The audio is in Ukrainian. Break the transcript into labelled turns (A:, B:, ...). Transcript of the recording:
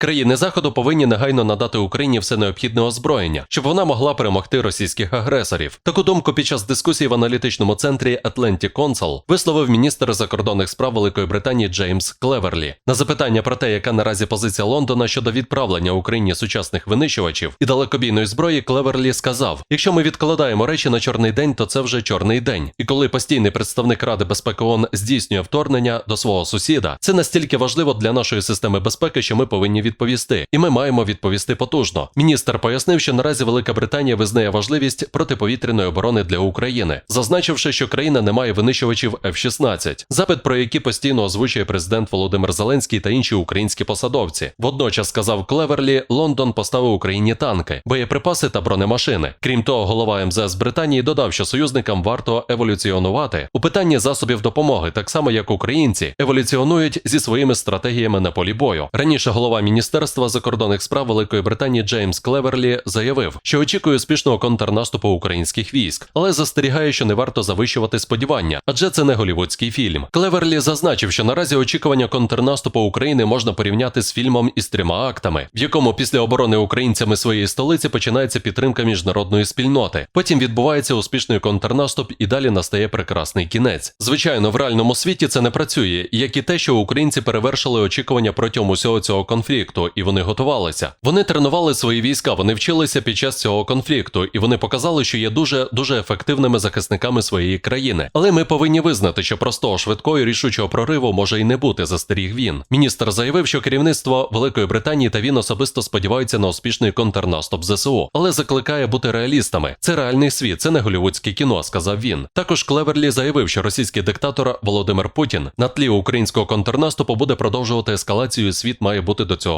A: Країни заходу повинні негайно надати Україні все необхідне озброєння, щоб вона могла перемогти російських агресорів. Таку думку під час дискусії в аналітичному центрі Atlantic Council висловив міністр закордонних справ Великої Британії Джеймс Клеверлі. На запитання про те, яка наразі позиція Лондона щодо відправлення Україні сучасних винищувачів і далекобійної зброї, Клеверлі сказав: якщо ми відкладаємо речі на чорний день, то це вже чорний день. І коли постійний представник Ради безпеки ООН здійснює вторгнення до свого сусіда, це настільки важливо для нашої системи безпеки, що ми повинні відповісти, і ми маємо відповісти потужно. Міністр пояснив, що наразі Велика Британія визнає важливість протиповітряної оборони для України, зазначивши, що країна не має винищувачів F-16, запит про які постійно озвучує президент Володимир Зеленський та інші українські посадовці. Водночас сказав Клеверлі, Лондон поставив Україні танки, боєприпаси та бронемашини. Крім того, голова МЗС Британії додав, що союзникам варто еволюціонувати у питанні засобів допомоги, так само як українці еволюціонують зі своїми стратегіями на полі бою. Раніше голова Міністерства закордонних справ Великої Британії Джеймс Клеверлі заявив, що очікує успішного контрнаступу українських військ, але застерігає, що не варто завищувати сподівання, адже це не голівудський фільм. Клеверлі зазначив, що наразі очікування контрнаступу України можна порівняти з фільмом із трьома актами, в якому після оборони українцями своєї столиці починається підтримка міжнародної спільноти. Потім відбувається успішний контрнаступ і далі настає прекрасний кінець. Звичайно, в реальному світі це не працює, як і те, що українці перевершили очікування протягом усього цього конфлікту, і вони готувалися. Вони тренували свої війська, вони вчилися під час цього конфлікту, і вони показали, що є дуже дуже ефективними захисниками своєї країни. Але ми повинні визнати, що простого швидкого і рішучого прориву може й не бути, застеріг він. Міністр заявив, що керівництво Великої Британії та він особисто сподіваються на успішний контрнаступ ЗСУ, але закликає бути реалістами. Це реальний світ, це не голівудське кіно, сказав він. Також Клеверлі заявив, що російський диктатор Володимир Путін на тлі українського контрнаступу буде продовжувати ескалацію. Світ має бути до цього